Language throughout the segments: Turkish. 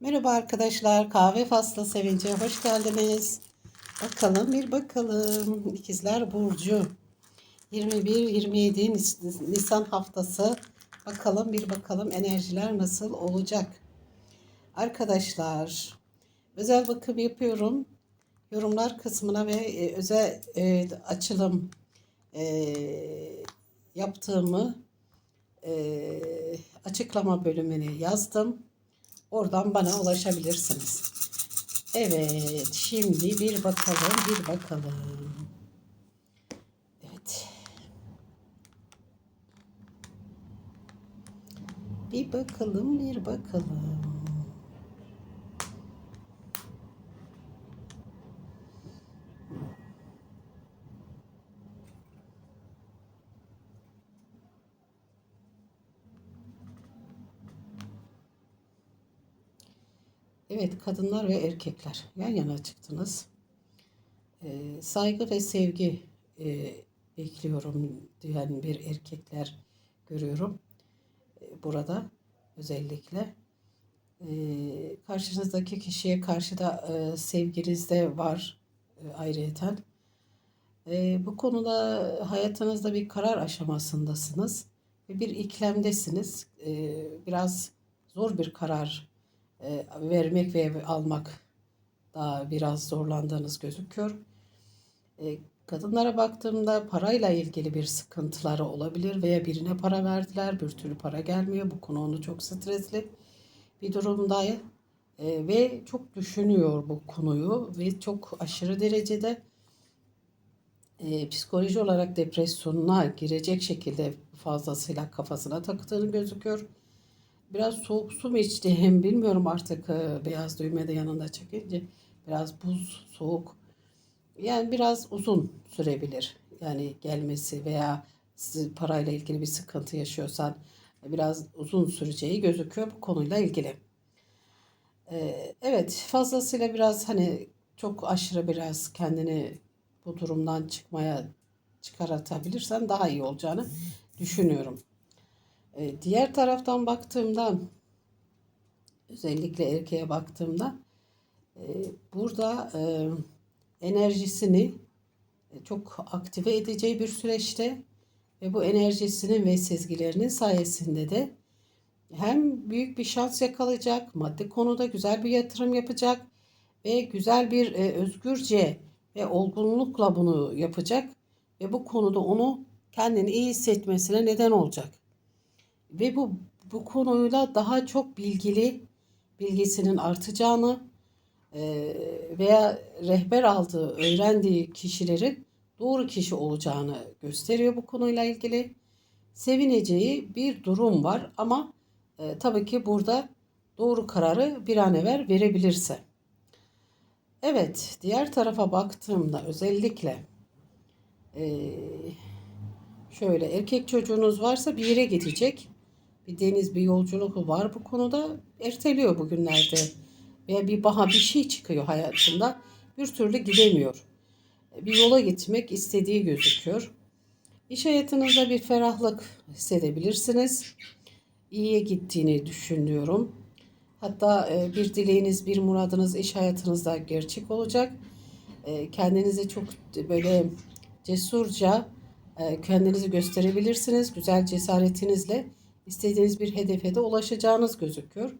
Merhaba arkadaşlar, kahve faslı sevince hoş geldiniz. Bakalım bir bakalım. İkizler Burcu. 21-27 Nis- Nisan haftası. Bakalım bir bakalım enerjiler nasıl olacak. Arkadaşlar, özel bakım yapıyorum. Yorumlar kısmına ve e, özel e, açılım e, yaptığımı e, açıklama bölümüne yazdım. Oradan bana ulaşabilirsiniz. Evet, şimdi bir bakalım, bir bakalım. Evet. Bir bakalım, bir bakalım. Evet, kadınlar ve erkekler yan yana çıktınız. Ee, saygı ve sevgi e, bekliyorum diyen bir erkekler görüyorum e, burada özellikle. Ee, karşınızdaki kişiye karşı da e, sevginiz de var e, ayrıyeten. E, bu konuda hayatınızda bir karar aşamasındasınız ve bir iklemdesiniz. E, biraz zor bir karar e, vermek ve almak daha biraz zorlandığınız gözüküyor. E, kadınlara baktığımda parayla ilgili bir sıkıntıları olabilir veya birine para verdiler, bir türlü para gelmiyor. Bu konu onu çok stresli bir durumda e, ve çok düşünüyor bu konuyu ve çok aşırı derecede e, psikoloji olarak depresyonuna girecek şekilde fazlasıyla kafasına taktığını gözüküyor. Biraz soğuk su mu içti hem bilmiyorum artık e, beyaz düğme de yanında çekince biraz buz soğuk yani biraz uzun sürebilir yani gelmesi veya parayla ilgili bir sıkıntı yaşıyorsan biraz uzun süreceği gözüküyor bu konuyla ilgili. Ee, evet fazlasıyla biraz hani çok aşırı biraz kendini bu durumdan çıkmaya çıkartabilirsen daha iyi olacağını düşünüyorum. Ee, diğer taraftan baktığımda özellikle erkeğe baktığımda e, burada e, enerjisini e, çok aktive edeceği bir süreçte ve bu enerjisinin ve sezgilerinin sayesinde de hem büyük bir şans yakalayacak, maddi konuda güzel bir yatırım yapacak ve güzel bir e, özgürce ve olgunlukla bunu yapacak ve bu konuda onu kendini iyi hissetmesine neden olacak. Ve bu bu konuyla daha çok bilgili bilgisinin artacağını e, veya rehber aldığı, öğrendiği kişilerin doğru kişi olacağını gösteriyor bu konuyla ilgili. Sevineceği bir durum var ama e, tabii ki burada doğru kararı bir an evvel verebilirse. Evet, diğer tarafa baktığımda özellikle e, şöyle erkek çocuğunuz varsa bir yere gidecek. Bir deniz, bir yolculuk var bu konuda. Erteliyor bugünlerde. Veya bir baha bir şey çıkıyor hayatında. Bir türlü gidemiyor. Bir yola gitmek istediği gözüküyor. İş hayatınızda bir ferahlık hissedebilirsiniz. İyiye gittiğini düşünüyorum. Hatta e, bir dileğiniz, bir muradınız iş hayatınızda gerçek olacak. E, Kendinizi çok böyle cesurca e, kendinizi gösterebilirsiniz. Güzel cesaretinizle istediğiniz bir hedefe de ulaşacağınız gözüküyor.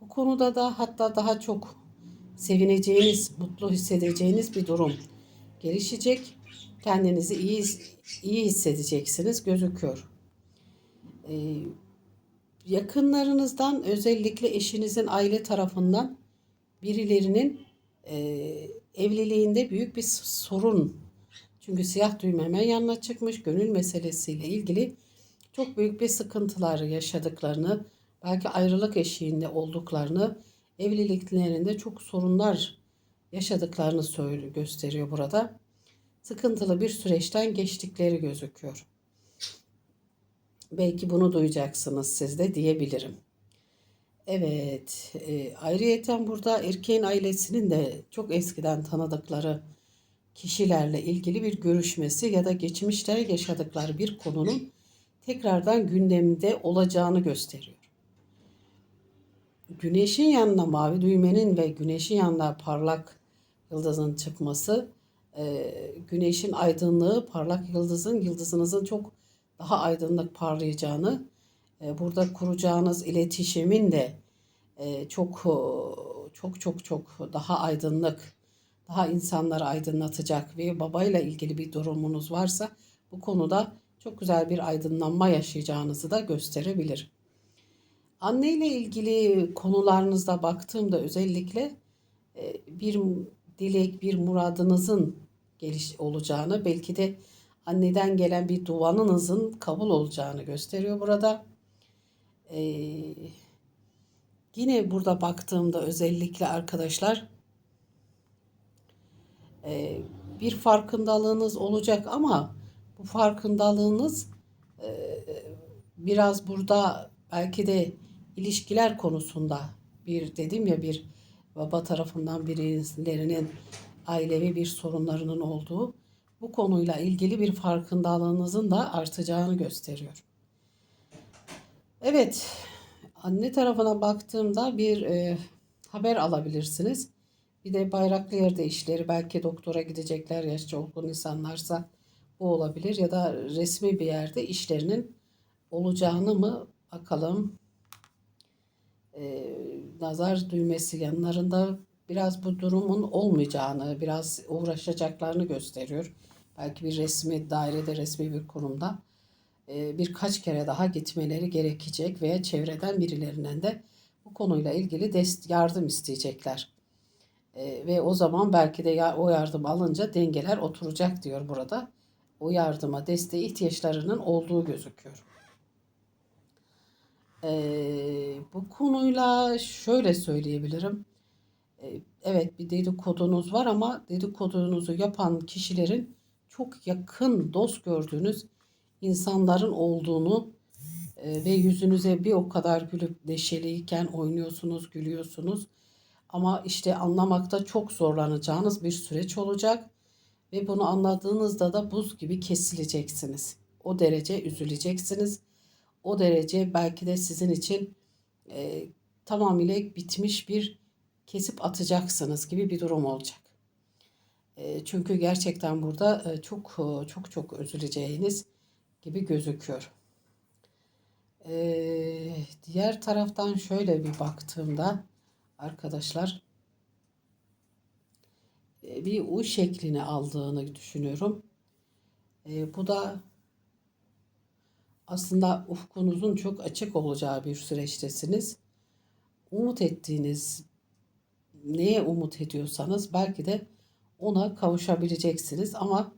Bu konuda da hatta daha çok sevineceğiniz, mutlu hissedeceğiniz bir durum gelişecek. Kendinizi iyi iyi hissedeceksiniz gözüküyor. Ee, yakınlarınızdan özellikle eşinizin aile tarafından birilerinin e, evliliğinde büyük bir sorun. Çünkü siyah düğme hemen yanına çıkmış. Gönül meselesiyle ilgili çok büyük bir sıkıntılar yaşadıklarını, belki ayrılık eşiğinde olduklarını, evliliklerinde çok sorunlar yaşadıklarını söylüyor, gösteriyor burada. Sıkıntılı bir süreçten geçtikleri gözüküyor. Belki bunu duyacaksınız siz de diyebilirim. Evet, e, ayrıyeten burada erkeğin ailesinin de çok eskiden tanıdıkları kişilerle ilgili bir görüşmesi ya da geçmişte yaşadıkları bir konunun tekrardan gündemde olacağını gösteriyor. güneşin yanına mavi düğmenin ve güneşin yanına parlak yıldızın çıkması e, güneşin aydınlığı parlak yıldızın yıldızınızın çok daha aydınlık parlayacağını e, burada kuracağınız iletişimin de e, çok çok çok çok daha aydınlık daha insanları aydınlatacak ve babayla ilgili bir durumunuz varsa bu konuda çok güzel bir aydınlanma yaşayacağınızı da gösterebilir. Anne ile ilgili konularınızda baktığımda özellikle e, bir dilek, bir muradınızın geliş olacağını, belki de anneden gelen bir duanınızın kabul olacağını gösteriyor burada. Ee, yine burada baktığımda özellikle arkadaşlar e, bir farkındalığınız olacak ama bu farkındalığınız e, biraz burada belki de ilişkiler konusunda bir dedim ya bir baba tarafından birilerinin ailevi bir sorunlarının olduğu bu konuyla ilgili bir farkındalığınızın da artacağını gösteriyor. Evet, anne tarafına baktığımda bir e, haber alabilirsiniz. Bir de bayraklı yerde işleri belki doktora gidecekler yaşça olgun insanlarsa bu olabilir ya da resmi bir yerde işlerinin olacağını mı bakalım. E, nazar düğmesi yanlarında biraz bu durumun olmayacağını, biraz uğraşacaklarını gösteriyor. Belki bir resmi dairede, resmi bir kurumda e, birkaç kere daha gitmeleri gerekecek veya çevreden birilerinden de bu konuyla ilgili dest yardım isteyecekler. E, ve o zaman belki de ya, o yardım alınca dengeler oturacak diyor burada. O yardıma, desteğe ihtiyaçlarının olduğu gözüküyor. E, bu konuyla şöyle söyleyebilirim. E, evet bir dedikodunuz var ama dedikodunuzu yapan kişilerin çok yakın dost gördüğünüz insanların olduğunu e, ve yüzünüze bir o kadar gülüp neşeliyken oynuyorsunuz, gülüyorsunuz. Ama işte anlamakta çok zorlanacağınız bir süreç olacak ve bunu anladığınızda da buz gibi kesileceksiniz. O derece üzüleceksiniz. O derece belki de sizin için e, tamamıyla bitmiş bir kesip atacaksınız gibi bir durum olacak. E, çünkü gerçekten burada e, çok e, çok çok üzüleceğiniz gibi gözüküyor. E, diğer taraftan şöyle bir baktığımda arkadaşlar bir U şeklini aldığını düşünüyorum. E, bu da aslında ufkunuzun çok açık olacağı bir süreçtesiniz. Umut ettiğiniz neye umut ediyorsanız belki de ona kavuşabileceksiniz ama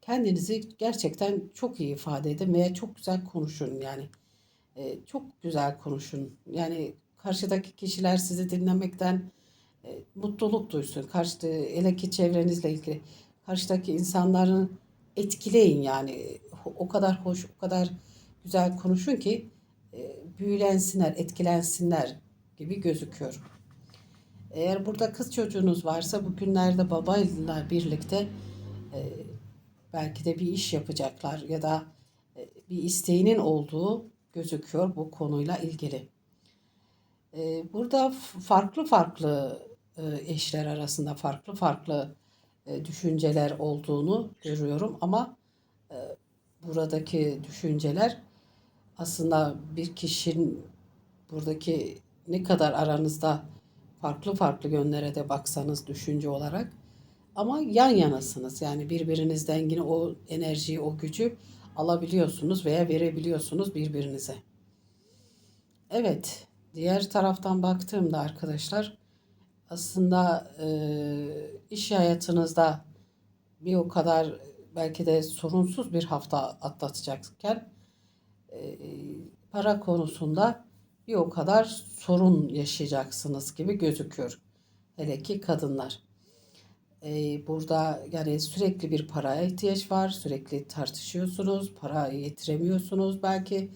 kendinizi gerçekten çok iyi ifade edin veya çok güzel konuşun yani. E, çok güzel konuşun. Yani karşıdaki kişiler sizi dinlemekten e, mutluluk duysun. Karşı hele ki çevrenizle ilgili karşıdaki insanların etkileyin yani. O kadar hoş, o kadar güzel konuşun ki e, büyülensinler, etkilensinler gibi gözüküyor. Eğer burada kız çocuğunuz varsa bugünlerde babayla birlikte e, belki de bir iş yapacaklar ya da e, bir isteğinin olduğu gözüküyor bu konuyla ilgili. E, burada farklı farklı e, eşler arasında farklı farklı e, düşünceler olduğunu görüyorum ama e, buradaki düşünceler aslında bir kişinin buradaki ne kadar aranızda farklı farklı yönlere de baksanız düşünce olarak ama yan yanasınız. Yani birbirinizden yine o enerjiyi, o gücü alabiliyorsunuz veya verebiliyorsunuz birbirinize. Evet, diğer taraftan baktığımda arkadaşlar aslında e, iş hayatınızda bir o kadar belki de sorunsuz bir hafta atlatacakken e, para konusunda bir o kadar sorun yaşayacaksınız gibi gözüküyor. Hele ki kadınlar. Ee, burada yani sürekli bir paraya ihtiyaç var. Sürekli tartışıyorsunuz. Para yetiremiyorsunuz belki.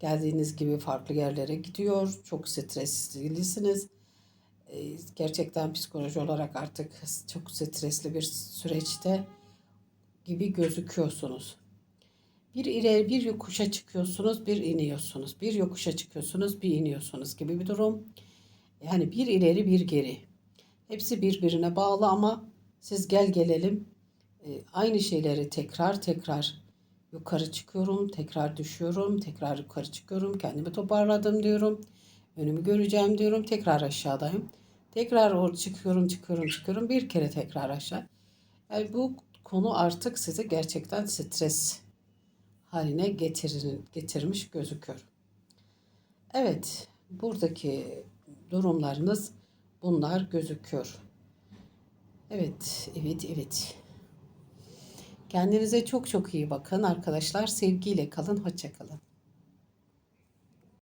Geldiğiniz gibi farklı yerlere gidiyor. Çok streslisiniz. Ee, gerçekten psikoloji olarak artık çok stresli bir süreçte gibi gözüküyorsunuz. Bir ileri bir yokuşa çıkıyorsunuz, bir iniyorsunuz. Bir yokuşa çıkıyorsunuz, bir iniyorsunuz gibi bir durum. Yani bir ileri bir geri. Hepsi birbirine bağlı ama siz gel gelelim e, aynı şeyleri tekrar tekrar yukarı çıkıyorum, tekrar düşüyorum, tekrar yukarı çıkıyorum, kendimi toparladım diyorum. Önümü göreceğim diyorum, tekrar aşağıdayım. Tekrar or çıkıyorum, çıkıyorum, çıkıyorum. Bir kere tekrar aşağı. Yani bu konu artık sizi gerçekten stres haline getirin, getirmiş gözüküyor. Evet, buradaki durumlarınız bunlar gözüküyor. Evet, evet, evet. Kendinize çok çok iyi bakın arkadaşlar. Sevgiyle kalın, hoşça kalın.